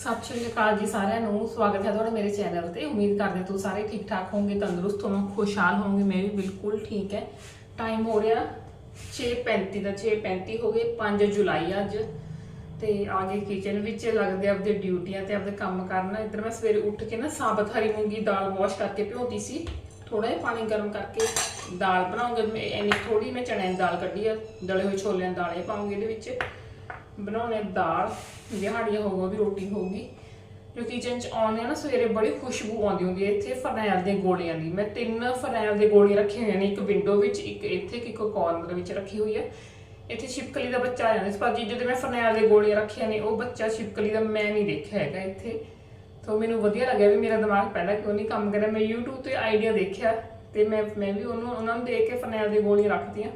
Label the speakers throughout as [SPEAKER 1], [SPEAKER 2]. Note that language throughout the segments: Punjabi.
[SPEAKER 1] ਸਤਿ ਸ਼੍ਰੀ ਅਕਾਲ ਜੀ ਸਾਰਿਆਂ ਨੂੰ। ਸਵਾਗਤ ਹੈ ਤੁਹਾਡਾ ਮੇਰੇ ਚੈਨਲ ਤੇ। ਉਮੀਦ ਕਰਦੇ ਤੁਸੀਂ ਸਾਰੇ ਠੀਕ ਠਾਕ ਹੋਵੋਗੇ, ਤੰਦਰੁਸਤ ਹੋਵੋਗੇ, ਖੁਸ਼ਹਾਲ ਹੋਵੋਗੇ। ਮੈਂ ਵੀ ਬਿਲਕੁਲ ਠੀਕ ਹੈ। ਟਾਈਮ ਹੋ ਰਿਹਾ 6:35 ਦਾ। 6:35 ਹੋ ਗਏ 5 ਜੁਲਾਈ ਅੱਜ। ਤੇ ਆ ਗਏ ਕਿਚਨ ਵਿੱਚ, ਲੱਗਦੇ ਆਪਦੇ ਡਿਊਟੀਆਂ ਤੇ ਆਪਦੇ ਕੰਮ ਕਰਨਾ। ਇੱਧਰ ਮੈਂ ਸਵੇਰੇ ਉੱਠ ਕੇ ਨਾ ਸਾਬਤ ਹਰੀ ਮੂੰਗੀ ਦਾਲ ਵਾਸ਼ ਕਰਕੇ ਭਿਉਂਤੀ ਸੀ। ਥੋੜਾ ਜਿਹਾ ਪਾਣੀ ਗਰਮ ਕਰਕੇ ਦਾਲ ਬਣਾਉਂਗੇ। ਮੈਂ ਇੰਨੀ ਥੋੜੀ ਮੈਂ ਚਣਿਆਂ ਦੀ ਦਾਲ ਕੱਢੀ ਆ। ਦਲੇ ਹੋਏ ਛੋਲਿਆਂ ਦੀ ਦਾਲ ਇਹ ਪਾਉਂਗੀ ਇਹਦੇ ਵਿੱਚ। ਬਣਾਉਣੇ ਦਾਲ ਦਿਹਾੜੀਆਂ ਹੋਊਗਾ, ਵੀ ਰੋਟੀ ਹੋਊਗੀ। ਜੋ ਕਿਚਨ ਚ ਆਉਂਦੇ ਆ ਨਾ, ਸਵੇਰੇ ਬੜੀ ਖੁਸ਼ਬੂ ਆਉਂਦੀ ਹੁੰਦੀ ਹੈ ਇੱਥੇ ਫਰਨੈਲ ਦੀਆਂ ਗੋਲੀਆਂ ਦੀ। ਮੈਂ ਤਿੰਨ ਫਰਨੈਲ ਦੀਆਂ ਗੋਲੀਆਂ ਰੱਖੀਆਂ ਹੋਈਆਂ ਨੇ, ਇੱਕ ਵਿੰਡੋ ਵਿੱਚ, ਇੱਕ ਇੱਥੇ, ਇੱਕ ਕਾਰਨਰ ਵਿੱਚ ਰੱਖੀ ਹੋਈ ਹੈ। ਇੱਥੇ ਛਿਪਕਲੀ ਦਾ ਬੱਚਾ ਆ ਜਾਂਦਾ ਸੀ। ਪਰ ਜਦੋਂ ਮੈਂ ਫਰਨੈਲ ਦੇ ਗੋਲੀਆਂ ਰੱਖੀਆਂ ਨੇ, ਉਹ ਬੱਚਾ ਛਿਪਕਲੀ ਦਾ ਮੈਂ ਨਹੀਂ ਦੇਖਿਆ ਹੈਗਾ ਇੱਥੇ। ਤਾਂ ਮੈਨੂੰ ਵਧੀਆ ਲੱਗਿਆ ਵੀ ਮੇਰਾ ਦਿਮਾਗ ਪਹਿਲਾਂ ਕਿਉਂ ਨਹੀਂ ਕੰਮ ਕਰਿਆ। ਮੈਂ YouTube ਤੇ ਆਈਡੀਆ ਦੇਖਿਆ ਤੇ ਮੈਂ ਮੈਂ ਵੀ ਉਹਨੂੰ, ਉਹਨਾਂ ਨੂੰ ਦੇਖ ਕੇ ਫਰਨੈਲ ਦੀਆਂ ਗੋਲੀਆਂ ਰੱਖਤੀਆਂ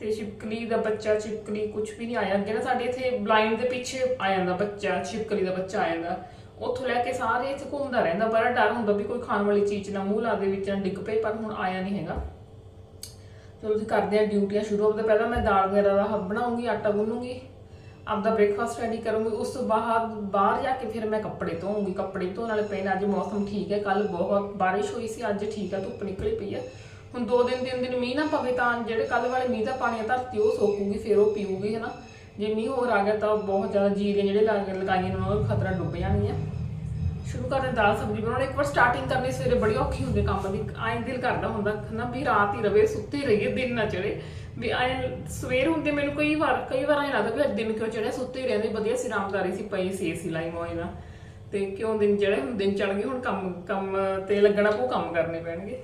[SPEAKER 1] ਤੇ ਛਿਪਕਲੀ ਦਾ ਬੱਚਾ ਛਿਪਕਲੀ ਕੁਝ ਵੀ ਨਹੀਂ ਆਇਆ। ਅੱਗੇ ਨਾ ਸਾਡੇ ਇੱਥੇ ਬਲਾਈਂਡ ਦੇ ਪਿੱਛੇ ਆ ਜਾਂਦਾ ਬੱਚਾ ਛਿਪਕਲੀ ਦਾ ਬੱਚਾ ਆ ਜਾਂਦਾ। ਉੱਥੋਂ ਲੈ ਕੇ ਸਾਰੇ ਇੱਥੇ ਘੁੰਮਦਾ ਰਹਿੰਦਾ, ਬੜਾ ਡਰ ਹੁੰਦਾ ਵੀ ਕੋਈ ਖਾਣ ਵਾਲੀ ਚੀਜ਼ ਨਾ ਮੂੰਹ ਲਾ ਦੇ ਵਿੱਚ ਨਾ ਡਿੱਗ ਪਏ, ਪਰ ਹੁਣ ਆਇਆ ਨਹੀਂ ਹੈਗਾ। ਚਲੋ ਜੀ ਕਰਦੇ ਆ ਡਿਊਟੀਆਂ ਸ਼ੁਰੂ। ਹੋਣ ਤੋਂ ਪਹਿਲਾਂ ਮੈਂ ਦਾਲ ਵਗੈਰਾ ਦਾ ਹੱਬ ਬਣਾਉਂਗੀ, ਆਟਾ ਗੁੰਨੂੰਗੀ, ਆਪਦਾ ਬ੍ਰੇਕਫਾਸਟ ਰੈਡੀ ਕਰੂੰਗੀ। ਉਸ ਤੋਂ ਬਾਅਦ, ਬਾਹਰ ਜਾ ਕੇ ਫਿਰ ਮੈਂ ਕੱਪੜੇ ਧੋਉਂਗੀ ਕੱਪੜੇ ਧੋਣ ਵਾਲੇ ਪਏ ਨੇ, ਅੱਜ ਮੌਸਮ ਠੀਕ ਹੈ ਕੱਲ ਬਹੁਤ ਬਾਰਿਸ਼ ਹੋਈ ਸੀ, ਅੱਜ ਠੀਕ ਹੈ, ਧੁੱਪ ਨਿਕਲੀ ਪਈ ਹੈ। ਹੁਣ ਦੋ ਦਿਨ, ਤਿੰਨ ਦਿਨ ਮੀਂਹ ਨਾ ਪਵੇ ਤਾਂ ਜਿਹੜੇ ਕੱਲ ਵਾਲੇ ਮੀਂਹ ਦਾ ਪਾਣੀ ਆ ਧਰਤੀ ਉਹ ਸੋਕੂਗੀ ਫਿਰ ਉਹ ਪੀਊਗੀ, ਹਨਾ। ਜੇ ਮੀਂਹ ਹੋਰ ਆ ਗਿਆ ਤਾਂ ਬਹੁਤ ਜ਼ਿਆਦਾ ਜੀਰੇ ਜਿਹੜੇ ਲਗਾਈਆਂ ਨੇ, ਉਹਨਾਂ ਦਾ ਖਤਰਾ ਡੁੱਬ ਜਾਣੀ ਜਾਣਗੀਆਂ। ਸ਼ੁਰੂ ਕਰਦੇ ਦਾਲ ਸਬਜ਼ੀ ਬਣਾਉਣੀ। ਇੱਕ ਵਾਰ ਸਟਾਰਟਿੰਗ ਕਰਨੀ ਸਵੇਰੇ ਬੜੀ ਔਖੀ ਹੁੰਦੀ ਕੰਮ ਦੀ। ਐਂ ਦਿਲ ਕਰਦਾ ਹੁੰਦਾ ਨਾ ਵੀ ਰਾਤ ਹੀ ਰਵੇ, ਸੁੱਤੇ ਰਹੀਏ, ਦਿਨ ਨਾ ਚੜੇ। ਵੀ ਐਂ ਸਵੇਰ ਹੁੰਦੇ ਮੈਨੂੰ ਕਈ ਵਾਰ ਕਈ ਵਾਰ ਐਂ ਲੱਗਦਾ ਵੀ ਅੱਜ ਦਿਨ ਕਿਉਂ ਚੜਿਆ, ਸੁੱਤੇ ਹੀ ਰਹਿੰਦੇ, ਵਧੀਆ ਸੀ ਆਰਾਮਦਾਰੀ ਸੀ, ਪਈ ਸੀ, ਏਸੀ ਲਾਈ ਮੋਏ ਨਾ ਤੇ ਕਿਉਂ ਦਿਨ ਚੜੇ ਹੁਣ ਦਿਨ ਚੜ ਗਏ, ਹੁਣ ਕੰਮ ਕੰਮ ਤੇ ਲੱਗਣਾ ਪਊ, ਕੰਮ ਕਰਨੇ ਪੈਣਗੇ।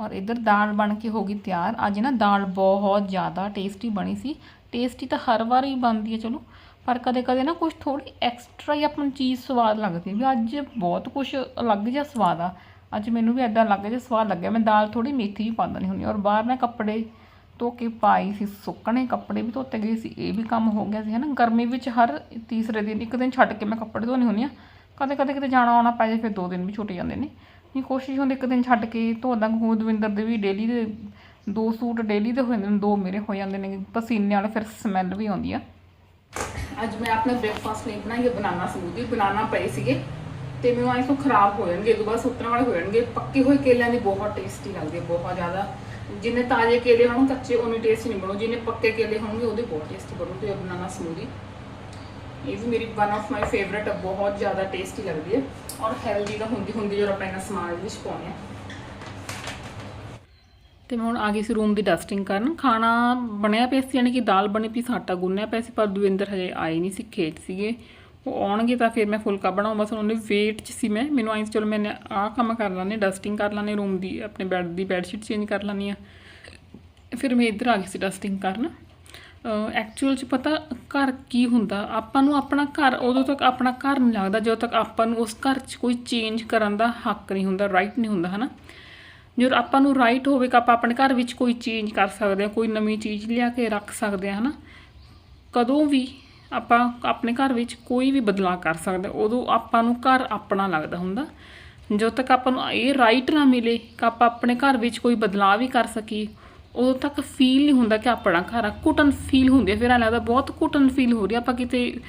[SPEAKER 2] ਔਰ ਇਧਰ ਦਾਲ ਬਣ ਕੇ ਹੋ ਗਈ ਤਿਆਰ। ਅੱਜ ਨਾ ਦਾਲ ਬਹੁਤ ਜ਼ਿਆਦਾ ਟੇਸਟੀ ਬਣੀ ਸੀ। ਟੇਸਟੀ ਤਾਂ ਹਰ ਵਾਰ ਹੀ ਬਣਦੀ ਹੈ, ਚਲੋ। ਪਰ ਕਦੇ ਕਦੇ ਨਾ ਕੁਝ ਥੋੜੀ ਐਕਸਟਰਾ ਹੀ ਆਪਾਂ ਨੂੰ ਚੀਜ਼ ਸਵਾਦ ਲੱਗਦੀ ਵੀ ਅੱਜ ਬਹੁਤ ਕੁਝ ਅਲੱਗ ਜਿਹਾ ਸਵਾਦ ਆ। ਅੱਜ ਮੈਨੂੰ ਵੀ ਐਦਾਂ ਲੱਗ ਜਿਹਾ ਸਵਾਦ ਲੱਗਿਆ। ਮੈਂ ਦਾਲ ਥੋੜੀ ਮੇਥੀ ਵੀ ਪਾ ਦਿੰਦੀ ਹੁੰਦੀ ਔਰ ਬਾਹਰ ਮੈਂ ਕੱਪੜੇ ਧੋ ਕੇ ਪਾਈ ਸੀ, ਸੁੱਕਣੇ ਕੱਪੜੇ ਵੀ ਧੋਤੇ ਗਏ ਸੀ। ਇਹ ਵੀ ਕੰਮ ਹੋ ਗਿਆ ਸੀ, ਹਨਾ। ਗਰਮੀ ਵਿੱਚ ਹਰ ਤੀਸਰੇ ਦਿਨ ਇੱਕ ਦਿਨ ਛੱਡ ਕੇ ਮੈਂ ਕੱਪੜੇ ਧੋਣੇ ਹੁੰਦੀ ਆ ਕਦੇ ਕਦੇ ਕਿਤੇ ਜਾਣਾ ਆਉਣਾ ਪੈ ਜਾਏ, ਫਿਰ ਦੋ ਦਿਨ ਵੀ ਛੁੱਟ ਜਾਂਦੇ ਨੇ। ਨਹੀਂ, ਕੋਸ਼ਿਸ਼ ਹੁੰਦੀ ਇੱਕ ਦਿਨ ਛੱਡ ਕੇ ਧੋ ਦਾਂਗੇ। ਹੁਣ ਦਵਿੰਦਰ ਦੇ ਵੀ ਡੇਲੀ ਦੇ ਦੋ ਸੂਟ ਡੇਲੀ ਦੇ ਹੋ ਜਾਂਦੇ ਨੇ, ਦੋ ਮੇਰੇ ਹੋ ਜਾਂਦੇ ਨੇ। ਪਸੀਨੇ ਵਾਲੇ ਫਿਰ ਸਮੈਲ ਵੀ ਆਉਂਦੀ ਆ।
[SPEAKER 1] ਅੱਜ ਮੈਂ ਆਪਣੇ ਬ੍ਰੇਕਫਾਸਟ ਨਹੀਂ ਬਣਾਈ ਹੈ ਬਨਾਨਾ ਸਮੂਦੀ ਬਨਾਨਾ ਪਏ ਸੀਗੇ ਤੇ ਮੈਨੂੰ ਐਂ ਤੋਂ ਖਰਾਬ ਹੋ ਜਾਣਗੇ ਦੁਬਾਰਾ ਸੁੱਟਣ ਵਾਲੇ ਹੋ ਜਾਣਗੇ। ਪੱਕੇ ਹੋਏ ਕੇਲਿਆਂ ਦੀ ਬਹੁਤ ਟੇਸਟੀ ਲੱਗਦੀ ਹੈ ਬਹੁਤ ਜ਼ਿਆਦਾ। ਜਿੰਨੇ ਤਾਜ਼ੇ ਕੇਲੇ ਹੋਣ, ਕੱਚੇ ਉਹਨੇ ਟੇਸਟੀ ਨਹੀਂ ਬਣੋ। ਜਿੰਨੇ ਪੱਕੇ ਕੇਲੇ ਹੋਣਗੇ, ਉਹਦੇ ਬਹੁਤ ਟੇਸਟੀ ਬਣੂ ਤੇ ਬਨਾਨਾ ਸਮੂਦੀ ਇਹ ਵੀ ਮੇਰੀ ਵਨ ਆਫ ਮਾਈ ਫੇਵਰਟ ਬਹੁਤ ਜ਼ਿਆਦਾ ਟੇਸਟੀ ਲੱਗਦੀ ਹੈ। ਔਰ ਹੈਲਦੀ ਤਾਂ ਹੁੰਦੀ ਹੁੰਦੀ ਜਦੋਂ ਆਪਾਂ ਇਹਨਾਂ ਸਮਾਨ ਵਿੱਚ ਪਾਉਂਦੇ ਹਾਂ।
[SPEAKER 2] ਤੇ ਮੈਂ ਹੁਣ ਆ ਗਈ ਸੀ ਰੂਮ ਦੀ ਡਸਟਿੰਗ ਕਰਨ। ਖਾਣਾ ਬਣਿਆ ਪਿਆ ਸੀ, ਯਾਨੀ ਕਿ ਦਾਲ ਬਣੀ ਪਈ ਸੀ ਗੁੰਨਿਆ ਪਿਆ ਸੀ, ਪਰ ਦਵਿੰਦਰ ਹਜੇ ਆਏ ਨਹੀਂ ਸੀ, ਖੇਤ ਸੀਗੇ। ਉਹ ਆਉਣਗੇ ਤਾਂ ਫਿਰ ਮੈਂ ਫੁਲਕਾ ਬਣਾਉਂ ਬਸ ਉਹਨੇ ਵੇਟ 'ਚ ਸੀ ਮੈਂ। ਮੈਨੂੰ ਆਈ ਸੀ, ਚਲੋ ਮੈਂ ਆਹ ਕੰਮ ਕਰ ਲਾਂਗੇ ਡਸਟਿੰਗ ਕਰ ਲਾਂਗੇ ਰੂਮ ਦੀ ਆਪਣੇ ਬੈੱਡ ਦੀ ਬੈੱਡ ਸ਼ੀਟ ਚੇਂਜ ਕਰ ਲਾਂਗੀ ਆ ਫਿਰ ਮੈਂ ਇੱਧਰ ਆ ਗਈ ਸੀ ਡਸਟਿੰਗ ਕਰਨ। ਐਕਚੁਅਲ ਚ ਪਤਾ ਘਰ ਕੀ ਹੁੰਦਾ? ਆਪਾਂ ਨੂੰ ਆਪਣਾ ਘਰ, ਉਦੋਂ ਤੱਕ ਆਪਣਾ ਘਰ ਨਹੀਂ ਲੱਗਦਾ, ਜਦੋਂ ਤੱਕ ਆਪਾਂ ਨੂੰ ਉਸ ਘਰ 'ਚ ਕੋਈ ਚੇਂਜ ਕਰਨ ਦਾ ਹੱਕ ਨਹੀਂ ਹੁੰਦਾ ਰਾਈਟ ਨਹੀਂ ਹੁੰਦਾ, ਹਨਾ? ਜਦੋਂ ਆਪਾਂ ਨੂੰ ਰਾਈਟ ਹੋਵੇਗਾ ਆਪਾਂ ਆਪਣੇ ਘਰ ਵਿੱਚ ਕੋਈ ਚੇਂਜ ਕਰ ਸਕਦੇ ਹਾਂ, ਕੋਈ ਨਵੀਂ ਚੀਜ਼ ਲਿਆ ਕੇ ਰੱਖ ਸਕਦੇ ਹਾਂ, ਹਨਾ? ਕਦੋਂ ਵੀ ਆਪਾਂ ਆਪਣੇ ਘਰ ਵਿੱਚ ਕੋਈ ਵੀ ਬਦਲਾਅ ਕਰ ਸਕਦੇ ਉਦੋਂ ਆਪਾਂ ਨੂੰ ਘਰ ਆਪਣਾ ਲੱਗਦਾ ਹੁੰਦਾ। ਜਦੋਂ ਤੱਕ ਆਪਾਂ ਨੂੰ ਇਹ ਰਾਈਟ ਨਾ ਮਿਲੇ ਕਿ ਆਪਾਂ ਆਪਣੇ ਘਰ ਵਿੱਚ ਕੋਈ ਬਦਲਾਅ ਵੀ ਕਰ ਸਕੀਏ। ਉਦੋਂ ਤੱਕ ਫੀਲ ਨਹੀਂ ਹੁੰਦਾ ਕਿ ਆਪਣਾ ਘਰ ਆ। ਘੁਟਨ ਫੀਲ ਹੁੰਦੀ ਹੈ ਫਿਰ ਐਂ ਲੱਗਦਾ ਬਹੁਤ ਘੁਟਨ ਫੀਲ ਹੋ ਰਹੀ ਆਪਾਂ ਕਿਤੇ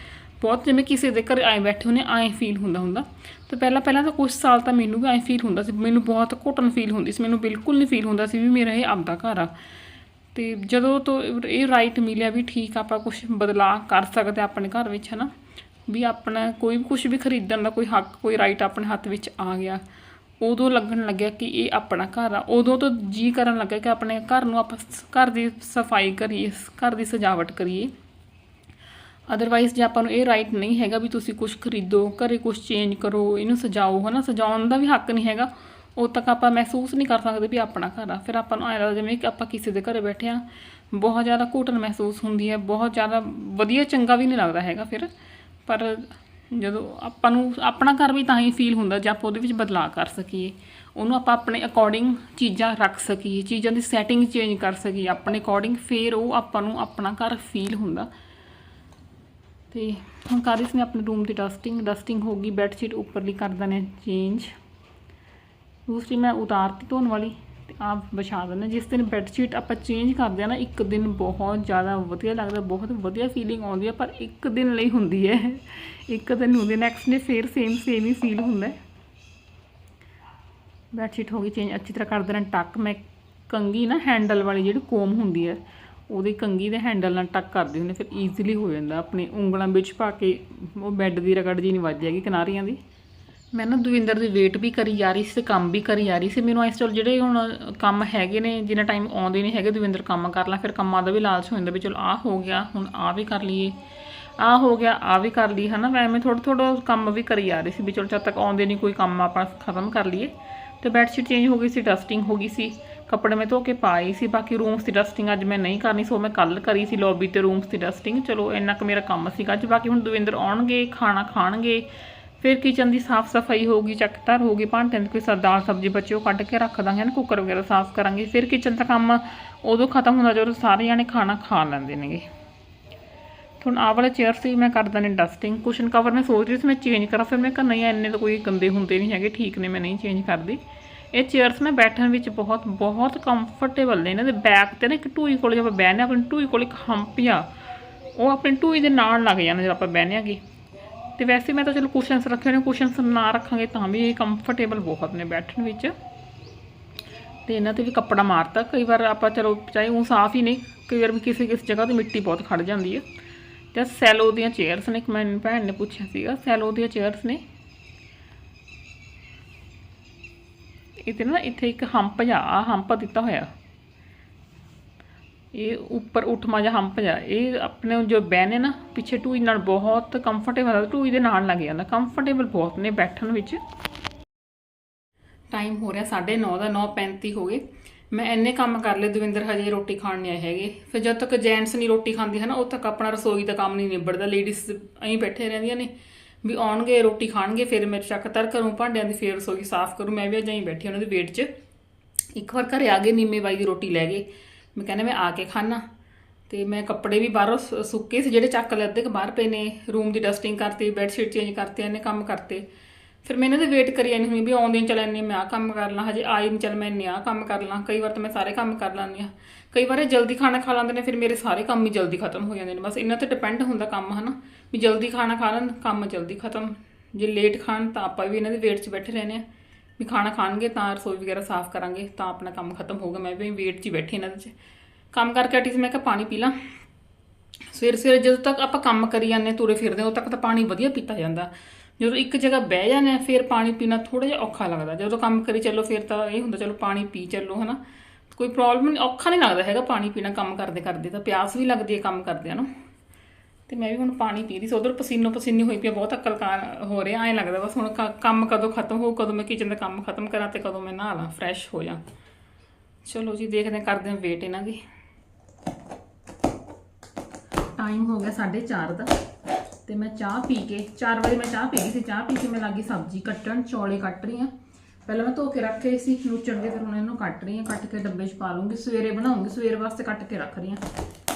[SPEAKER 2] ਬਹੁਤ ਜਿਵੇਂ ਕਿਸੇ ਦੇ ਘਰ ਆਏ ਬੈਠੇ ਹੁੰਦੇ ਐਂ ਫੀਲ ਹੁੰਦਾ ਹੁੰਦਾ। ਤਾਂ ਪਹਿਲਾਂ ਪਹਿਲਾਂ ਤਾਂ ਕੁਝ ਸਾਲ ਤਾਂ ਮੈਨੂੰ ਵੀ ਐਂ ਫੀਲ ਹੁੰਦਾ ਸੀ। ਮੈਨੂੰ ਬਹੁਤ ਘੁਟਨ ਫੀਲ ਹੁੰਦੀ ਸੀ। ਮੈਨੂੰ ਬਿਲਕੁਲ ਨਹੀਂ ਫੀਲ ਹੁੰਦਾ ਸੀ ਵੀ ਮੇਰਾ ਇਹ ਆਪਦਾ ਘਰ ਆ। ਤੇ ਜਦੋਂ ਤੋਂ ਇਹ ਰਾਈਟ ਮਿਲਿਆ ਵੀ ਠੀਕ ਆਪਾਂ ਕੁਝ ਬਦਲਾਅ ਕਰ ਸਕਦੇ ਆਪਣੇ ਘਰ ਵਿੱਚ, ਹਨਾ। ਵੀ ਆਪਣਾ ਕੋਈ ਵੀ ਕੁਝ ਵੀ ਖਰੀਦਣ ਦਾ ਕੋਈ ਹੱਕ, ਕੋਈ ਰਾਈਟ ਆਪਣੇ ਹੱਥ ਵਿੱਚ ਆ ਗਿਆ। ਉਦੋਂ ਲੱਗਣ ਲੱਗਿਆ ਕਿ ਇਹ ਆਪਣਾ ਘਰ ਆ। ਉਦੋਂ ਤੋਂ ਜੀ ਕਰਨ ਲੱਗਿਆ ਕਿ ਆਪਣੇ ਘਰ ਨੂੰ ਆਪਾਂ ਘਰ ਦੀ ਸਫ਼ਾਈ ਕਰੀਏ, ਘਰ ਦੀ ਸਜਾਵਟ ਕਰੀਏ। ਅਦਰਵਾਈਜ਼ ਜੇ ਆਪਾਂ ਨੂੰ ਇਹ ਰਾਈਟ ਨਹੀਂ ਹੈਗਾ ਵੀ ਤੁਸੀਂ ਕੁਝ ਖਰੀਦੋ, ਘਰੇ ਕੁਝ ਚੇਂਜ ਕਰੋ, ਇਹਨੂੰ ਸਜਾਓ, ਹਨਾ? ਸਜਾਉਣ ਦਾ ਵੀ ਹੱਕ ਨਹੀਂ ਹੈਗਾ। ਉਦੋਂ ਤੱਕ ਆਪਾਂ ਮਹਿਸੂਸ ਨਹੀਂ ਕਰ ਸਕਦੇ ਵੀ ਆਪਣਾ ਘਰ ਆ। ਫਿਰ ਆਪਾਂ ਨੂੰ ਐਂ ਲੱਗਦਾ ਜਿਵੇਂ ਕਿ ਆਪਾਂ ਕਿਸੇ ਦੇ ਘਰੇ ਬੈਠੇ ਆ, ਬਹੁਤ ਜ਼ਿਆਦਾ ਘੁਟਨ ਮਹਿਸੂਸ ਹੁੰਦੀ ਹੈ, ਬਹੁਤ ਜ਼ਿਆਦਾ ਵਧੀਆ ਚੰਗਾ ਵੀ ਨਹੀਂ ਲੱਗਦਾ ਹੈਗਾ ਫਿਰ। ਪਰ ਜਦੋਂ ਆਪਾਂ ਨੂੰ ਆਪਣਾ ਘਰ ਵੀ ਤਾਂ ਹੀ ਫੀਲ ਹੁੰਦਾ ਜੇ ਆਪਾਂ ਉਹਦੇ ਵਿੱਚ ਬਦਲਾਅ ਕਰ ਸਕੀਏ। ਉਹਨੂੰ ਆਪਾਂ ਆਪਣੇ ਅਕੋਰਡਿੰਗ ਚੀਜ਼ਾਂ ਰੱਖ ਸਕੀਏ, ਚੀਜ਼ਾਂ ਦੀ ਸੈਟਿੰਗ ਚੇਂਜ ਕਰ ਸਕੀਏ। ਆਪਣੇ ਅਕੋਰਡਿੰਗ ਫਿਰ ਉਹ ਆਪਾਂ ਨੂੰ ਆਪਣਾ ਘਰ ਫੀਲ ਹੁੰਦਾ। ਤੇ ਹੁਣ ਕਰ ਰਹੀ ਸੀ ਮੈਂ ਆਪਣੇ ਰੂਮ ਦੀ ਡਸਟਿੰਗ ਡਸਟਿੰਗ ਹੋ ਗਈ ਬੈੱਡ ਸ਼ੀਟ ਉੱਪਰਲੀ ਕਰ ਦਨੇ ਚੇਂਜ ਦੂਸਰੀ ਮੈਂ ਉਤਾਰਤੀ ਧੋਣ ਵਾਲੀ ਤੇ ਆਪ ਵਿਛਾ ਦਿੰਦੇ ਜਿਸ ਦਿਨ ਬੈੱਡ ਸ਼ੀਟ ਆਪਾਂ ਚੇਂਜ ਕਰਦੇ ਆ ਨਾ, ਇੱਕ ਦਿਨ ਬਹੁਤ ਜ਼ਿਆਦਾ ਵਧੀਆ ਲੱਗਦਾ, ਬਹੁਤ ਵਧੀਆ ਫੀਲਿੰਗ ਆਉਂਦੀ ਹੈ, ਪਰ ਇੱਕ ਦਿਨ ਲਈ ਹੁੰਦੀ ਹੈ। ਇੱਕ ਦਿਨ ਹੁੰਦੀ ਨੈਕਸਟ ਨੇ ਫੇਰ ਸੇਮ ਸੇਮ ਹੀ ਫੀਲ ਹੁੰਦਾ ਹੈ। ਹੋ ਗਈ ਚੇਂਜ ਅੱਛੀ ਤਰ੍ਹਾਂ ਕਰ ਦੇਣਾ ਟੱਕ। ਮੈਂ ਕੰਗੀ ਨਾ ਹੈਂਡਲ ਵਾਲੀ ਜਿਹੜੀ ਕੋਮ ਹੁੰਦੀ ਹੈ, ਉਹਦੀ ਕੰਗੀ ਦੇ ਹੈਂਡਲ ਨਾਲ ਟੱਕ ਕਰਦੇ ਹੁੰਦੇ ਫਿਰ ਈਜ਼ੀਲੀ ਹੋ ਜਾਂਦਾ। ਆਪਣੇ ਉਂਗਲਾਂ ਵਿੱਚ ਪਾ ਕੇ ਉਹ ਬੈੱਡ ਦੀ ਰਗੜ ਜੀ ਨਹੀਂ ਵੱਜਦੀ ਜਾਏਗੀ ਕਿਨਾਰੀਆਂ ਦੀ। ਮੈਂ ਨਾ ਦਵਿੰਦਰ ਦੀ ਵੇਟ ਵੀ ਕਰੀ ਜਾ ਰਹੀ ਸੀ ਤੇ ਕੰਮ ਵੀ ਕਰੀ ਜਾ ਰਹੀ ਸੀ। ਮੈਨੂੰ ਇਸ ਚਲ ਜਿਹੜੇ ਹੁਣ ਕੰਮ ਹੈਗੇ ਨੇ, ਜਿੰਨਾ ਟਾਈਮ ਆਉਂਦੇ ਨਹੀਂ ਹੈਗੇ, ਦਵਿੰਦਰ ਕੰਮ ਕਰ ਲਾਂ, ਫਿਰ ਕੰਮਾਂ ਦਾ ਵੀ ਲਾਲਚ ਹੋ ਜਾਂਦਾ ਵੀ ਚਲ ਆਹ ਹੋ ਗਿਆ, ਹੁਣ ਆਹ ਵੀ ਕਰ ਲਈਏ। ਆਹ ਹੋ ਗਿਆ ਆਹ ਵੀ ਕਰ ਲਈ, ਹਨਾ? ਮੈਂ ਐਵੇਂ ਥੋੜਾ ਥੋੜਾ ਕੰਮ ਵੀ ਕਰੀ ਜਾ ਰਹੀ ਸੀ ਵੀ ਚਲ ਜਦ ਤੱਕ ਆਉਂਦੇ ਨਹੀਂ, ਕੋਈ ਕੰਮ ਆਪਾਂ ਖਤਮ ਕਰ ਲਈਏ। ਤੇ ਬੈਡਸ਼ੀਟ ਚੇਂਜ ਹੋ ਗਈ ਸੀ ਡਸਟਿੰਗ ਹੋ ਗਈ ਸੀ, ਕੱਪੜੇ ਮੈਂ ਧੋ ਕੇ ਪਾਏ ਸੀ, ਬਾਕੀ ਰੂਮਸ ਦੀ ਡਸਟਿੰਗ ਅੱਜ ਮੈਂ ਨਹੀਂ ਕਰਨੀ, ਸੋ ਮੈਂ ਕੱਲ ਕਰੀ ਸੀ ਲੌਬੀ ਤੇ ਰੂਮਸ ਦੀ ਡਸਟਿੰਗ ਚਲੋ, ਇੰਨਾ ਕੁ ਮੇਰਾ ਕੰਮ ਸੀਗਾ, ਅੱਜ ਬਾਕੀ ਹੁਣ ਦਵਿੰਦਰ ਆਉਣਗੇ, ਖਾਣਾ ਖਾਣਗੇ, ਫਿਰ ਕਿਚਨ ਦੀ ਸਾਫ਼ ਸਫ਼ਾਈ ਹੋਊਗੀ ਚੱਕਤਰ ਹੋਊਗੀ ਭਾਂਡਿਆਂ ਦੀ ਕੋਈ ਸ- ਦਾਲ ਸਬਜ਼ੀ ਬੱਚੇ ਉਹ ਕੱਢ ਕੇ ਰੱਖ ਦਾਂਗੇ ਨਾ ਕੁੱਕਰ ਵਗੈਰਾ ਸਾਫ਼ ਕਰਾਂਗੇ, ਫਿਰ ਕਿਚਨ ਦਾ ਕੰਮ ਉਦੋਂ ਖਤਮ ਹੁੰਦਾ ਜਦੋਂ ਸਾਰੇ ਜਾਣੇ ਖਾਣਾ ਖਾ ਲੈਂਦੇ ਨੇਗੇ। ਹੁਣ ਆਹ ਵਾਲੇ ਚੇਅਰਸ ਵੀ ਮੈਂ ਕਰ ਦਣੇ ਡਸਟਿੰਗ ਕੁਸ਼ਨ ਕਵਰ ਮੈਂ ਸੋਚ ਰਹੀ ਸੀ ਮੈਂ ਚੇਂਜ ਕਰਾਂ ਫਿਰ ਮੈਂ ਕਿਹਾ ਨਹੀਂ ਇੰਨੇ ਤਾਂ ਕੋਈ ਗੰਦੇ ਹੁੰਦੇ ਨਹੀਂ ਹੈਗੇ ਠੀਕ ਨੇ ਮੈਂ ਨਹੀਂ ਚੇਂਜ ਕਰਦੀ। ਇਹ ਚੇਅਰਸ ਨਾ ਬੈਠਣ ਵਿੱਚ ਬਹੁਤ ਬਹੁਤ ਕੰਫਰਟੇਬਲ ਨੇ ਇਹਨਾਂ ਦੇ ਬੈਕ ਤੇ ਨਾ ਇੱਕ ਟੂਈ ਕੋਲ ਜਦੋਂ ਆਪਾਂ ਬਹਿਨੇ ਹਾਂ, ਆਪਣੀ ਟੂਈ ਕੋਲ ਇੱਕ ਹੰਪ ਆ ਉਹ ਆਪਣੀ ਟੂਈ ਦੇ ਨਾਲ ਲੱਗ ਜਾਣਾ ਜਦੋਂ ਆਪਾਂ ਬਹਿਨੇ ਆਗੇ ਤੇ ਵੈਸੇ ਮੈਂ ਤਾਂ ਚਲੋ ਕੁਸ਼ਨਸ ਰੱਖੇ ਨੇ ਕੁਸ਼ਨਸ ਨਾ ਰੱਖਾਂਗੇ ਤਾਂ ਵੀ ਇਹ ਕੰਫਰਟੇਬਲ ਬਹੁਤ ਨੇ ਬੈਠਣ ਵਿੱਚ। ਤੇ ਇਹਨਾਂ ਤੇ ਵੀ ਕੱਪੜਾ ਮਾਰਤਾ ਕਈ ਵਾਰ ਆਪਾਂ ਚਲੋ ਚਾਹੇ ਉਹ ਸਾਫ਼ ਹੀ ਨਹੀਂ ਕਈ ਵਾਰ ਵੀ ਕਿਸੇ ਕਿਸੇ ਜਗ੍ਹਾ ਤੇ ਮਿੱਟੀ ਬਹੁਤ ਖੜ ਜਾਂਦੀ ਹੈ। ਜਾਂ ਸੈਲੋ ਦੀਆਂ ਚੇਅਰਸ ਨੇ, ਇੱਕ ਮੈਨੂੰ ਭੈਣ ਨੇ ਪੁੱਛਿਆ ਸੀਗਾ, ਸੈਲੋ ਦੀਆਂ ਚੇਅਰਸ ਨੇ। ਇਹਦੇ ਨਾ ਇੱਥੇ ਇੱਕ ਹੰਪ ਜਾ ਆ ਹੰਪ ਦਿੱਤਾ ਹੋਇਆ। ਇਹ ਉੱਪਰ ਉਠਮਾ ਜਿਹਾ ਹੰਪ ਜਾ ਇਹ ਆਪਣੇ ਜੋ ਬਹਿਨੇ ਨਾ ਪਿੱਛੇ ਟੂਈ ਨਾਲ ਬਹੁਤ ਕੰਫਰਟੇਬਲ ਹੈ ਟੂਈ ਦੇ ਨਾਲ ਲੱਗ ਜਾਂਦਾ। ਕੰਫਰਟੇਬਲ ਬਹੁਤ ਨੇ ਬੈਠਣ ਵਿੱਚ। ਟਾਈਮ ਹੋ ਰਿਹਾ 9:30 ਦਾ 9:35 ਹੋ ਗਏ। ਮੈਂ ਇੰਨੇ ਕੰਮ ਕਰ ਲਏ, ਦਵਿੰਦਰ ਹਜੇ ਰੋਟੀ ਖਾਣ ਨਹੀਂ ਆਏ ਹੈਗੇ। ਫਿਰ ਜਦ ਤੱਕ ਜੈਂਟਸ ਨਹੀਂ ਰੋਟੀ ਖਾਂਦੀ ਹੈ ਨਾ, ਉਦੋਂ ਤੱਕ ਆਪਣਾ ਰਸੋਈ ਦਾ ਕੰਮ ਨਹੀਂ ਨਿਬੜਦਾ। ਲੇਡੀਜ਼ ਐਂ ਬੈਠੇ ਰਹਿੰਦੀਆਂ ਨੇ। ਵੀ ਆਉਣਗੇ, ਰੋਟੀ ਖਾਣਗੇ, ਫਿਰ ਮੈਂ ਚੱਕ ਤਰ ਕਰੂੰ, ਭਾਂਡਿਆਂ ਦੀ ਫੇਰ ਰਸੋਈ ਸਾਫ਼ ਕਰੂੰ। ਮੈਂ ਵੀ ਅਜਾਈ ਬੈਠੀ ਉਹਨਾਂ ਦੇ ਵੇਟ 'ਚ। ਇੱਕ ਵਾਰ ਘਰੇ ਆ ਗਏ, ਨੀਮੇ ਬਾਈ ਦੀ ਰੋਟੀ ਲੈ ਗਏ। ਮੈਂ ਕਹਿੰਦਾ ਮੈਂ ਆ ਕੇ ਖਾਣਾ ਤੇ ਮੈਂ ਕੱਪੜੇ ਵੀ ਬਾਹਰੋਂ ਸੁ- ਸੁੱਕੇ ਸੀ, ਜਿਹੜੇ ਚੱਕ ਲਏ ਅੱਧੇ ਕੁ ਬਾਹਰ ਪਏ ਨੇ। ਰੂਮ ਦੀ ਡਸਟਿੰਗ ਕਰਤੀ ਬੈੱਡ ਸ਼ੀਟ ਚੇਂਜ ਕਰਤੇ ਇਹਨੇ ਕੰਮ ਕਰਤੇ। ਫਿਰ ਮੈਂ ਇਹਨਾਂ ਦੇ ਵੇਟ ਕਰੀ ਜਾਂਦੀ ਹੁੰਦੀ ਵੀ ਆਉਂਦੇ ਨੇ ਚੱਲ ਇੰਨੇ ਮੈਂ ਆ ਕੰਮ ਕਰ ਲਾਂ ਹਜੇ ਆਏ ਨਹੀਂ ਚੱਲ ਮੈਂ ਇੰਨੇ ਆਹ ਕੰਮ ਕਰ ਲਾਂ ਕਈ ਵਾਰ ਤਾਂ ਮੈਂ ਸਾਰੇ ਕੰਮ ਕਰ ਲੈਂਦੀ ਆ ਕਈ ਵਾਰ ਇਹ ਜਲਦੀ ਖਾਣਾ ਖਾ ਲੈਂਦੇ ਨੇ ਫਿਰ ਮੇਰੇ ਸਾਰੇ ਕੰਮ ਹੀ ਜਲਦੀ ਖਤਮ ਹੋ ਜਾਂਦੇ ਨੇ। ਬਸ ਇਹਨਾਂ ਤੇ ਡਿਪੈਂਡ ਹੁੰਦਾ ਕੰਮ ਹਨਾ? ਵੀ ਜਲਦੀ ਖਾਣਾ ਖਾ ਲੈਣ ਕੰਮ ਜਲਦੀ ਖਤਮ। ਜੇ ਲੇਟ ਖਾਣ ਤਾਂ ਆਪਾਂ ਵੀ ਇਹਨਾਂ ਦੇ ਵੇਟ 'ਚ ਬੈਠੇ ਰਹਿੰਦੇ ਆ ਵੀ ਖਾਣਾ ਖਾਣਗੇ ਤਾਂ ਰਸੋਈ ਵਗੈਰਾ ਸਾਫ਼ ਕਰਾਂਗੇ ਤਾਂ ਆਪਣਾ ਕੰਮ ਖਤਮ ਹੋਊਗਾ। ਮੈਂ ਵੀ ਵੇਟ 'ਚ ਹੀ ਬੈਠੀ ਇਹਨਾਂ ਦੇ 'ਚ। ਕੰਮ ਕਰਕੇ ਹਟੀ ਸੀ ਮੈਂ ਕਿਹਾ ਪਾਣੀ ਪੀ ਲਾਂ। ਸਵੇਰ ਸਵੇਰ ਜਦੋਂ ਤੱਕ ਆਪਾਂ ਕੰਮ ਕਰੀ ਜਾਂਦੇ ਹਾਂ, ਤੁਰੇ ਫਿਰਦੇ ਉਦੋਂ ਤੱਕ ਤਾਂ ਪਾਣੀ ਵਧੀਆ ਪੀਤਾ ਜਾਂਦਾ। ਜਦੋਂ ਇੱਕ ਜਗ੍ਹਾ ਬਹਿ ਜਾਣਾ ਫਿਰ ਪਾਣੀ ਪੀਣਾ ਥੋੜਾ ਜਿਹਾ ਔਖਾ ਲੱਗਦਾ। ਜਦੋਂ ਕੰਮ ਕਰੀ ਚੱਲੋ ਫਿਰ ਤਾਂ ਇਹ ਹੁੰਦਾ ਚਲੋ ਪਾਣੀ ਪੀ ਚੱਲੋ ਹਨਾ। ਕੋਈ ਪ੍ਰੋਬਲਮ ਨਹੀਂ ਔਖਾ ਨਹੀਂ ਲੱਗਦਾ ਹੈਗਾ ਪਾਣੀ ਪੀਣਾ ਕੰਮ ਕਰਦੇ ਕਰਦੇ ਤਾਂ ਪਿਆਸ ਵੀ ਲੱਗਦੀ ਹੈ ਕੰਮ ਕਰਦਿਆਂ ਨੂੰ। ਤੇ ਮੈਂ ਵੀ ਹੁਣ ਪਾਣੀ ਪੀ ਰਹੀ ਸੀ ਉਧਰ ਪਸੀਨੋ ਪਸੀਨੀ ਹੋਈ ਪਈ ਆ, ਬਹੁਤ ਅਕਲਕਾਰ ਹੋ ਰਿਹਾ ਐਂ ਲੱਗਦਾ ਬਸ ਹੁਣ ਕ- ਕੰਮ ਕਦੋਂ ਖਤਮ ਹੋ ਕਦੋਂ ਮੈਂ ਕਿਚਨ ਦਾ ਕੰਮ ਖਤਮ ਕਰਾਂ ਤੇ ਕਦੋਂ ਮੈਂ ਨਹਾ ਲਾਂ ਫਰੈਸ਼ ਹੋ ਜਾਂ। ਚਲੋ ਜੀ ਦੇਖਦੇ ਹਾਂ ਕਰਦੇ ਹਾਂ ਵੇਟ ਇਹਨਾਂ ਦੀ। ਟਾਈਮ ਹੋ ਗਿਆ 4:30 ਦਾ। ਤੇ ਮੈਂ ਚਾਹ ਪੀ ਕੇ 4 ਵਜੇ ਮੈਂ ਚਾਹ ਪੀ ਗਈ ਸੀ, ਚਾਹ ਪੀ ਕੇ ਮੈਂ ਲੱਗੀ ਸਬਜ਼ੀ ਕੱਟਣ, ਚੌਲੇ ਕੱਟ ਰਹੀ ਹਾਂ। ਪਹਿਲਾਂ ਮੈਂ ਧੋ ਕੇ ਰੱਖੇ ਸੀ ਨੂਚਣ ਦੇ ਫਿਰ ਹੁਣ ਇਹਨੂੰ ਕੱਟ ਰਹੀ ਹਾਂ, ਕੱਟ ਕੇ ਡੱਬੇ 'ਚ ਪਾ ਲੂੰਗੀ ਸਵੇਰੇ ਬਣਾਉਂਗੀ, ਸਵੇਰ ਵਾਸਤੇ ਕੱਟ ਕੇ ਰੱਖ ਰਹੀ ਹਾਂ।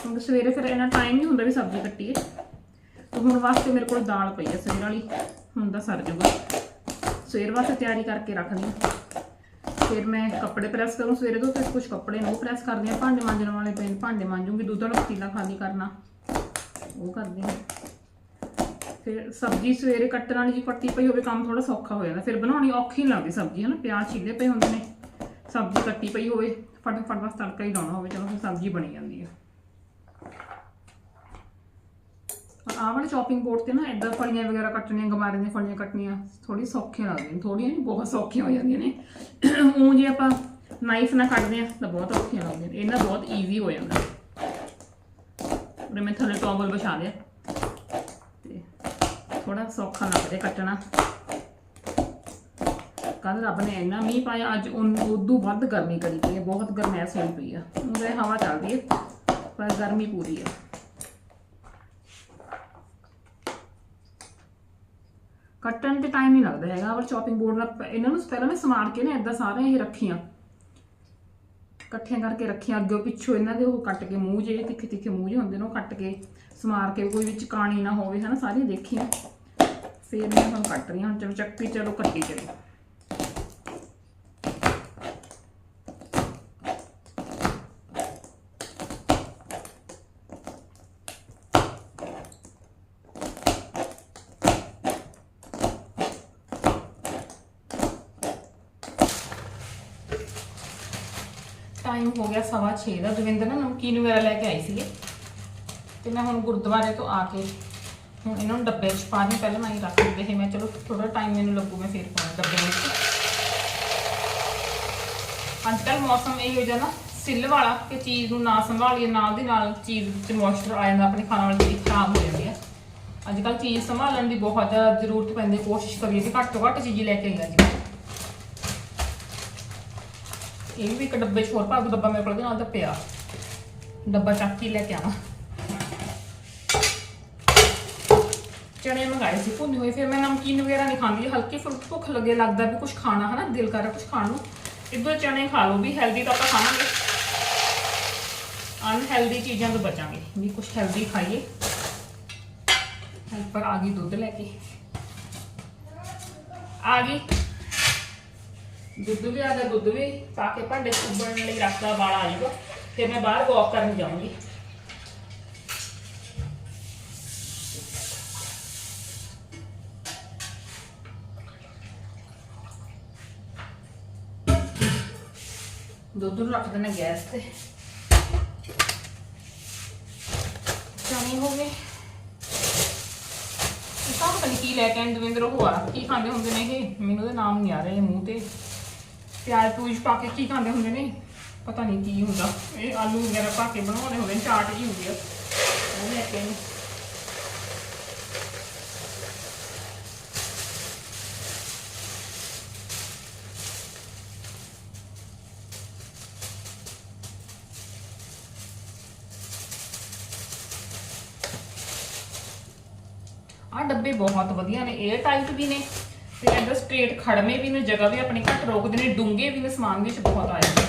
[SPEAKER 2] ਕਿਉਂਕਿ ਸਵੇਰੇ ਫਿਰ ਇਹਨਾਂ ਟਾਈਮ ਨਹੀਂ ਹੁੰਦਾ ਵੀ ਸਬਜ਼ੀ ਕੱਟੀਏ। ਤੇ ਹੁਣ ਵਾਸਤੇ ਮੇਰੇ ਕੋਲ ਦਾਲ ਪਈ ਆ ਸਵੇਰ ਵਾਲੀ, ਹੁਣ ਤਾਂ ਸਰ ਜਾਊਗਾ ਸਵੇਰ ਵਾਸਤੇ ਤਿਆਰੀ ਕਰਕੇ ਰੱਖਦੀ ਹਾਂ। ਫਿਰ ਮੈਂ ਕੱਪੜੇ ਪ੍ਰੈਸ ਕਰੂੰ, ਸਵੇਰੇ ਤੋਂ ਫਿਰ ਕੁਝ ਕੱਪੜੇ ਨੂੰ ਉਹ ਪ੍ਰੈਸ ਕਰਦੀ ਹਾਂ, ਭਾਂਡੇ ਮਾਂਜਣ ਵਾਲੇ ਪਏ ਭਾਂਡੇ ਮਾਂਜੂਗੀ, ਦੁੱਧ ਵਾਲਾ ਪਤੀਲਾ ਖਾਲੀ ਕਰਨਾ। ਉਹ ਕਰਦੀ ਹਾਂ। ਫਿਰ ਸਬਜ਼ੀ ਸਵੇਰੇ ਕੱਟਣ ਵਾਲੀ ਜੀ ਕੱਟੀ ਪਈ ਹੋਵੇ, ਕੰਮ ਥੋੜਾ ਸੌਖਾ ਹੋ ਜਾਂਦਾ। ਫਿਰ ਬਣਾਉਣੀ ਔਖੀ ਨਹੀਂ ਲੱਗਦੀ ਸਬਜ਼ੀ, ਹਨਾ? ਪਿਆਜ਼ ਛਿੱਲੇ ਪਏ ਹੁੰਦੇ ਨੇ, ਸਬਜ਼ੀ ਕੱਟੀ ਪਈ ਹੋਵੇ, ਫਟਾਫਟ ਬਸ ਤੜਕਾ ਹੀ ਲਾਉਣਾ ਹੋਵੇ, ਚਲੋ ਫਿਰ ਸਬਜ਼ੀ ਬਣੀ ਜਾਂਦੀ ਹੈ ਔਰ ਆਹ ਵਾਲੇ ਚੌਪਿੰਗ ਬੋਰਡ ਤੇ ਨਾ ਇਦਾਂ ਫਲੀਆਂ ਵਗੈਰਾ ਕੱਟਣੀਆਂ, ਗਮਾਰੇ ਦੀਆਂ ਫਲੀਆਂ ਕੱਟਣੀਆਂ ਥੋੜੀ ਸੌਖੀਆਂ ਲੱਗਦੀਆਂ ਨੇ ਥੋੜੀਆਂ ਨਹੀਂ ਬਹੁਤ ਸੌਖੀਆਂ ਹੋ ਜਾਂਦੀਆਂ ਨੇ। ਉਹ ਜੇ ਆਪਾਂ ਨਾਈਫ ਨਾਲ ਕੱਟਦੇ ਆ ਤਾਂ ਬਹੁਤ ਔਖੀਆਂ ਲੱਗਦੀਆਂ ਨੇ ਇਹਨਾਂ ਬਹੁਤ ਈਜ਼ੀ ਹੋ ਜਾਂਦਾ। ਉਹਨੇ ਮੈਂ ਥੱਲੇ ਟਾਵਲ ਵਿਛਾ ਲਿਆ। ਥੋੜਾ ਸੌਖਾ ਲੱਗਦਾ ਕੱਟਣਾ। ਕੱਲ ਰੱਬ ਨੇ ਇੰਨਾ ਮੀਂਹ ਪਾਇਆ, ਅੱਜ ਉਦੋਂ ਵੱਧ ਗਰਮੀ ਕਰੀ ਪਈ ਹੈ, ਬਹੁਤ ਗਰਮੈਸ਼ ਹੋਈ ਪਈ ਆ। ਉਹਦੇ ਹਵਾ ਚੱਲਦੀ ਹੈ, ਪਰ ਗਰਮੀ ਪੂਰੀ ਹੈ ਕੱਟਣ ਤੇ ਟਾਈਮ ਨਹੀਂ ਲੱਗਦਾ ਹੈਗਾ, ਪਰ ਚੌਪਿੰਗ ਬੋਰਡ ਨਾਲ ਇਹਨਾਂ ਨੂੰ ਪਹਿਲਾਂ ਮੈਂ ਸਮਾਰ ਕੇ ਨਾ ਇਦਾਂ ਸਾਰੇ ਇਹ ਰੱਖੀਆਂ। ਇਕੱਠੀਆਂ ਕਰਕੇ ਰੱਖੀਆਂ ਅੱਗੇ ਪਿੱਛੋਂ ਇਹਨਾਂ ਦੇ ਉਹ ਕੱਟ ਕੇ ਮੂੰਹ ਜਿਹੜੇ ਤਿੱਖੇ ਤਿੱਖੇ ਮੂੰਹ ਜਿਹੇ ਹੁੰਦੇ ਨੇ, ਉਹ ਕੱਟ ਕੇ ਸਮਾਰ ਕੇ, ਕੋਈ ਵਿੱਚ ਕਾਣੀ ਨਾ ਹੋਵੇ, ਹਨਾ, ਸਾਰੀਆਂ ਦੇਖੀਆਂ। ਫਿਰ ਮੈਂ ਹੁਣ ਕੱਟ ਰਹੀ ਹਾਂ, ਹੁਣ ਚੱਕੀ, ਚਲੋ ਕੱਟੀ ਚਲੀ।
[SPEAKER 1] ਟਾਈਮ ਹੋ ਗਿਆ ਸਵਾ 6 ਦਾ। ਦਵਿੰਦਰ ਨਾ ਨਮਕੀਨ ਵਗੈਰਾ ਲੈ ਕੇ ਆਈ ਸੀਗੇ। ਤੇ ਮੈਂ ਹੁਣ ਗੁਰਦੁਆਰੇ ਤੋਂ ਆ ਕੇ ਹੁਣ ਇਹਨਾਂ ਨੂੰ ਡੱਬੇ 'ਚ ਪਾ ਦੀ ਪਹਿਲਾਂ ਮੈਂ ਹੀ ਰੱਖ ਦਿੰਦੇ ਸੀ। ਮੈਂ ਚਲੋ ਥੋੜਾ ਟਾਈਮ ਮੈਨੂੰ ਲੱਗੂ, ਮੈਂ ਫੇਰ ਪਾਉਣਾ ਡੱਬੇ ਵਿੱਚ। ਅੱਜ ਕੱਲ੍ਹ ਮੌਸਮ ਇਹ ਹੋ ਜਾਂਦਾ ਸਿੱਲ ਵਾਲਾ ਕਿ ਚੀਜ਼ ਨੂੰ ਨਾ ਸੰਭਾਲੀਏ, ਨਾਲ ਦੀ ਨਾਲ ਚੀਜ਼ ਵਿੱਚ ਮੋਇਸਚਰ ਆ ਜਾਂਦਾ, ਆਪਣੀ ਖਾਣ ਵਾਲੀ ਚੀਜ਼ ਖਰਾਬ ਹੋ ਜਾਂਦੀ ਹੈ ਅੱਜ ਕੱਲ੍ਹ ਚੀਜ਼ ਸੰਭਾਲਣ ਦੀ ਬਹੁਤ ਜ਼ਰੂਰਤ ਪੈਂਦੀ, ਕੋਸ਼ਿਸ਼ ਕਰੀਏ ਕਿ ਘੱਟ ਤੋਂ ਘੱਟ ਚੀਜ਼ ਲੈ ਕੇ ਆਈਏ ਅੱਜ। ਇਹ ਵੀ ਇੱਕ ਡੱਬੇ 'ਚ ਹੋਰ ਪਾ ਡੱਬਾ ਮੇਰੇ ਕੋਲ ਦੇ ਨਾਲ ਤਾਂ ਪਿਆ। ਡੱਬਾ ਚੱਕ ਕੇ ਲੈ ਕੇ ਆਵਾਂ। ਚਣੇ ਮੰਗਾਏ ਸੀ, ਭੁੰਨੇ ਹੋਏ ਫਿਰ ਮੈਂ ਨਮਕੀਨ ਵਗੈਰਾ ਨਹੀਂ ਖਾਂਦੀ ਹਲਕੀ ਫੁਲਕੀ ਭੁੱਖ ਲੱਗੇ, ਲੱਗਦਾ ਵੀ ਕੁਝ ਖਾਣਾ, ਹਨਾ, ਦਿਲ ਕਰ ਰਿਹਾ ਕੁਝ ਖਾਣ ਨੂੰ। ਇਦੋਂ ਚਣੇ ਖਾ ਲਓ, ਵੀ ਹੈਲਦੀ ਤਾਂ ਆਪਾਂ ਖਾਵਾਂਗੇ। ਅਨਹੈਲਦੀ ਚੀਜ਼ਾਂ ਤੋਂ ਬਚਾਂਗੇ। ਵੀ ਕੁਝ ਹੈਲਦੀ ਖਾਈਏ। ਹੈਲਪਰ ਆ ਗਈ ਦੁੱਧ ਲੈ ਕੇ। ਆ ਗਈ। ਦੁੱਧ ਵੀ ਆ ਗਿਆ ਦੁੱਧ ਵੀ, ਪਾ ਕੇ ਭਾਂਡੇ ਸੁੱਬਣ ਲਈ ਰੱਖਦਾ ਵਾਲਾ ਆ ਜਾਊਗਾ। ਤੇ ਮੈਂ ਬਾਹਰ ਵਾਕ ਕਰਨ ਜਾਊਂਗੀ। ਦੁੱਧ ਨੂੰ ਰੱਖ ਦੇਣਾ ਗੈਸ ਤੇ। ਚਣੇ ਹੋ ਗਏ ਤਾਂ ਪਤਾ ਨਹੀਂ ਕੀ ਲੈ ਕੇ ਆਏ ਦਵਿੰਦਰ, ਉਹ ਆ, ਕੀ ਖਾਂਦੇ ਹੁੰਦੇ ਨੇ ਇਹ? ਮੈਨੂੰ ਉਹਦੇ ਨਾਮ ਨਹੀਂ ਆ ਰਹੇ ਮੂੰਹ ਤੇ। ਪਿਆਜ਼ ਪੂਜ ਪਾ ਕੇ ਕੀ ਖਾਂਦੇ ਹੁੰਦੇ ਨੇ? ਪਤਾ ਨਹੀਂ ਕੀ ਹੁੰਦਾ। ਇਹ ਆਲੂ ਵਗੈਰਾ ਪਾ ਕੇ ਬਣਾਉਂਦੇ ਹੁੰਦੇ ਨੇ, ਚਾਟ ਜੀ ਹੁੰਦੀ ਆ। ਉਹ ਲੈ ਕੇ ਆਏ ਡੱਬੇ ਬਹੁਤ ਵਧੀਆ ਨੇ 에ਅਰ ਟਾਈਟ ਵੀ ਨੇ। ਤੇ ਅੰਦਰ ਸਟ੍ਰੇਟ ਖੜਮੇ ਵੀ ਨੇ, ਜਗ੍ਹਾ ਵੀ ਆਪਣੀ ਘੱਟ ਰੋਕਦੇ ਨੇ, ਡੂੰਘੇ ਵੀ ਨੇ, ਸਮਾਨ ਵਿੱਚ ਬਹੁਤ ਆ ਜਾਂਦਾ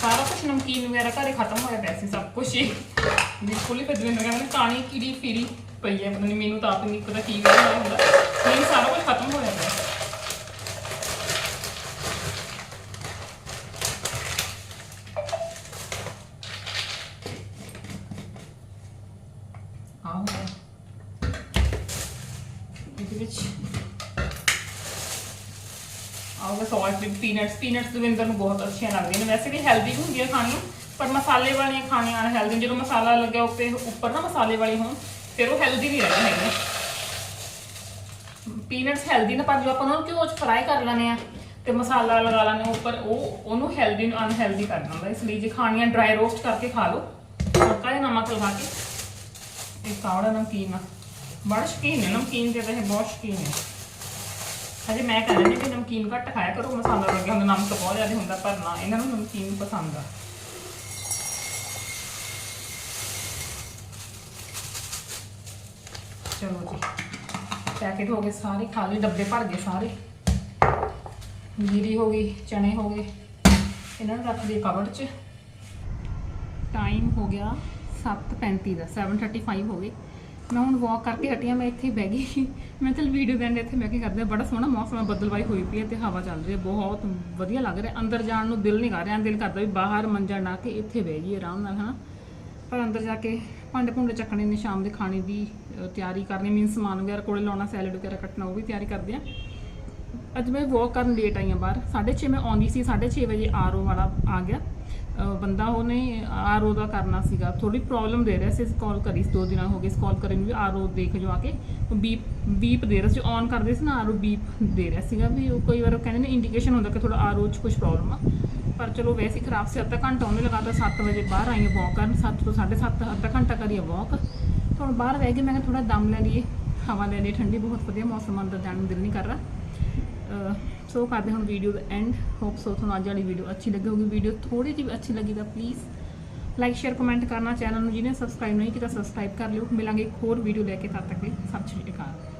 [SPEAKER 1] ਸਾਰਾ ਕੁਝ ਨਮਕੀਨ ਵਗੈਰਾ ਘਰੇ ਖਤਮ ਹੋਇਆ ਪਿਆ ਸੀ, ਸਭ ਕੁਝ ਹੀ। ਬਿਲਕੁਲ ਹੀ ਫਜਵੇਂ ਕਹਿੰਦੇ ਕਾਣੀ ਕੀੜੀ ਫੀਰੀ ਪਈ ਹੈ, ਪਤਾ ਨਹੀਂ ਮੈਨੂੰ ਤਾਂ ਆਪ ਨਹੀਂ ਪਤਾ ਕੀ ਹੋਇਆ ਹੁੰਦਾ। ਨਹੀਂ, ਸਾਰਾ ਕੁਝ ਖਤਮ ਹੋਇਆ ਪਿਆ ਆਹ ਇਹਦੇ ਵਿੱਚ ਆਉਗਾ ਸੌਲਟ ਵਿੱਚ ਪੀਨਟਸ ਪੀਨਟਸ ਦਵਿੰਦਰ ਨੂੰ ਬਹੁਤ ਅੱਛੀਆਂ ਲੱਗਦੀਆਂ ਨੇ। ਵੈਸੇ ਵੀ ਹੈਲਦੀ ਹੁੰਦੀਆਂ ਖਾਣੀਆਂ, ਪਰ ਮਸਾਲੇ ਵਾਲੀਆਂ ਖਾਣੀਆਂ ਅਨਹੈਲਦੀ ਜਦੋਂ ਮਸਾਲਾ ਲੱਗਿਆ ਉੱਤੇ, ਉੱਪਰ ਨਾ ਮਸਾਲੇ ਵਾਲੀ ਹੋਣ, ਫਿਰ ਉਹ ਹੈਲਦੀ ਨਹੀਂ ਰਹਿੰਦੇ ਹੈਗੇ ਪੀਨਟਸ ਹੈਲਦੀ ਨੇ, ਪਰ ਜਦੋਂ ਆਪਾਂ ਉਹਨਾਂ ਨੂੰ ਘਿਓ 'ਚ ਫਰਾਈ ਕਰ ਲੈਂਦੇ ਆ ਤੇ ਮਸਾਲਾ ਲਗਾ ਲੈਂਦੇ ਉੱਪਰ, ਉਹ, ਉਹਨੂੰ ਹੈਲਦੀ ਨੂੰ ਅਨਹੈਲਦੀ ਕਰ ਦਿੰਦਾ। ਇਸ ਲਈ ਜੇ ਖਾਣੀਆਂ ਡਰਾਈ ਰੋਸਟ ਕਰਕੇ ਖਾ ਲਓ। ਹਲਕਾ ਜਿਹਾ ਨਮਕ ਲਗਾ ਕੇ। ਇਹ ਕਾਵੜਾ ਨਮਕੀਨ ਆ। ਬੜਾ ਸ਼ੌਕੀਨ ਹੈ ਨਮਕੀਨ ਦੇ ਤਾਂ ਇਹ ਬਹੁਤ ਸ਼ੌਕੀਨ ਹੈ ਹਜੇ ਮੈਂ ਕਹਿੰਦੀ ਨਹੀਂ ਕਿ ਨਮਕੀਨ ਘੱਟ ਖਾਇਆ ਕਰੋ, ਮਸਾਲਾ ਲੱਗਿਆ ਹੁੰਦਾ ਨਮਕ ਬਹੁਤ ਜ਼ਿਆਦਾ ਹੁੰਦਾ ਪਰ ਨਾ ਇਹਨਾਂ ਨੂੰ ਨਮਕੀਨ ਪਸੰਦ ਆ। ਚਲੋ ਜੀ ਪੈਕੇਟ ਹੋ ਗਏ ਸਾਰੇ ਖਾਲੀ ਡੱਬੇ ਭਰ ਗਏ ਸਾਰੇ। ਜੀਰੀ ਹੋ ਗਈ ਚਣੇ ਹੋ ਗਏ, ਇਹਨਾਂ ਨੂੰ ਰੱਖ ਦਈਏ ਕਵਰ 'ਚ। ਟਾਈਮ ਹੋ ਗਿਆ 7:35 ਦਾ 7:35 ਹੋ ਗਏ। ਮੈਂ ਹੁਣ ਵਾਕ ਕਰਕੇ ਹਟੀ ਹਾਂ ਮੈਂ ਇੱਥੇ ਹੀ ਬਹਿ ਗਈ ਸੀ। ਮੈਂ ਚਲ ਵੀਡੀਓ ਦੇ ਇੱਥੇ ਮੈਂ ਕੀ ਕਰਦੇ ਹਾਂ। ਬੜਾ ਸੋਹਣਾ ਮੌਸਮ ਹੈ ਬੱਦਲਵਾਈ ਹੋਈ ਪਈ ਹੈ ਤੇ ਹਵਾ ਚੱਲ ਰਹੀ ਹੈ ਬਹੁਤ ਵਧੀਆ ਲੱਗ ਰਿਹਾ। ਅੰਦਰ ਜਾਣ ਨੂੰ ਦਿਲ ਨਹੀਂ ਕਰ ਰਿਹਾ ਦਿਲ ਕਰਦਾ ਵੀ ਬਾਹਰ ਮੰਜਾ ਡਾ ਕੇ ਇੱਥੇ ਬਹਿ ਜਾਈਏ ਆਰਾਮ ਨਾਲ ਹਨਾ। ਪਰ ਅੰਦਰ ਜਾ ਕੇ ਭਾਂਡੇ ਭੁੰਡੇ ਚੱਕਣੇ ਨੇ ਸ਼ਾਮ ਦੇ ਖਾਣੇ ਦੀ ਅ, ਤਿਆਰੀ ਕਰਨੀ ਮੀਨ ਸਮਾਨ ਵਗੈਰਾ ਕੋਲੇ ਲਾਉਣਾ ਸੈਲਡ ਵਗੈਰਾ ਕੱਟਣਾ ਉਹ ਵੀ ਤਿਆਰੀ ਕਰਦੇ ਆ ਅੱਜ ਮੈਂ ਵਾਕ ਕਰਨ ਲੇਟ ਆਈ ਹਾਂ ਬਾਹਰ। 6:30 ਮੈਂ ਆਉਂਦੀ ਸੀ 6:30 ਵਜੇ ਆਰਓ ਵਾਲਾ ਆ ਗਿਆ। ਅਹ ਬੰਦਾ ਉਹਨੇ ਆਰਓ ਦਾ ਕਰਨਾ ਸੀਗਾ। ਥੋੜੀ ਪ੍ਰੋਬਲਮ ਦੇ ਰਿਹਾ ਸੀ ਕਾਲ ਕਰੀ ਸੀ, ਦੋ ਦਿਨਾਂ ਹੋ ਗਏ ਕਾਲ ਕਰਨ ਨੂੰ ਵੀ ਆਰਓ ਦੇਖ ਜੋ ਆ ਕੇ। ਬੀਪ ਬੀਪ ਦੇ ਰਿਹਾ ਸੀ ਔਨ ਕਰਦੇ ਸੀ ਨਾ ਆਰਓ ਬੀਪ ਦੇ ਰਿਹਾ ਸੀਗਾ ਵੀ ਉਹ ਕਈ ਵਾਰ ਉਹ ਕਹਿੰਦੇ ਨੇ ਇੰਡੀਕੇਸ਼ਨ ਹੁੰਦਾ ਕਿ ਥੋੜਾ ਆਰਓ 'ਚ ਕੁਝ ਪ੍ਰੋਬਲਮ ਆ। ਪਰ ਚਲੋ ਵੈਸੇ ਖਰਾਬ ਸੀ, ਅੱਧਾ ਘੰਟਾ ਉਹਨੇ ਲਗਾਤਾਰ 7 ਵਜੇ ਬਾਹਰ ਆਈ ਹਾਂ ਵਾਕ ਕਰਨ 7 ਤੋਂ 7:30 ਅੱਧਾ ਘੰਟਾ ਕਰੀ ਵਾਕ ਹੁਣ ਬਾਹਰ ਰਹਿ ਕੇ ਮੈਂ ਕਿਹਾ ਥੋੜਾ ਦਮ ਲੈ ਲਈਏ, ਹਵਾ ਲੈ ਲਈਏ, ਠੰਡੀ ਬਹੁਤ, ਵਧੀਆ ਮੌਸਮ ਅੰਦਰ ਜਾਣ ਨੂੰ ਦਿਲ ਨਹੀਂ ਕਰ ਰਿਹਾ। ਸੋ ਕਰਦੇ ਹੁਣ ਵੀਡੀਓ ਦਾ ਐਂਡ ਹੋਪ ਸੋ ਤੁਹਾਨੂੰ ਅੱਜ ਵਾਲੀ ਵੀਡੀਓ ਅੱਛੀ ਲੱਗੀ ਹੋਗੀ ਵੀਡੀਓ ਥੋੜੀ ਜਿਹੀ ਵੀ ਅੱਛੀ ਲੱਗੀ ਤਾਂ ਪਲੀਜ਼ ਲਾਈਕ ਸ਼ੇਅਰ ਕਮੈਂਟ ਕਰਨਾ। ਚੈਨਲ ਨੂੰ ਜਿਹਨੇ ਸਬਸਕ੍ਰਾਈਬ ਨਹੀਂ ਕੀਤਾ ਸਬਸਕ੍ਰਾਈਬ ਕਰ ਲਿਓ। ਮਿਲਾਂਗੇ ਇੱਕ ਹੋਰ ਵੀਡੀਓ ਲੈ ਕੇ। ਤਦ ਤੱਕ ਲਈ ਸਤਿ ਸ਼੍ਰੀ ਅਕਾਲ।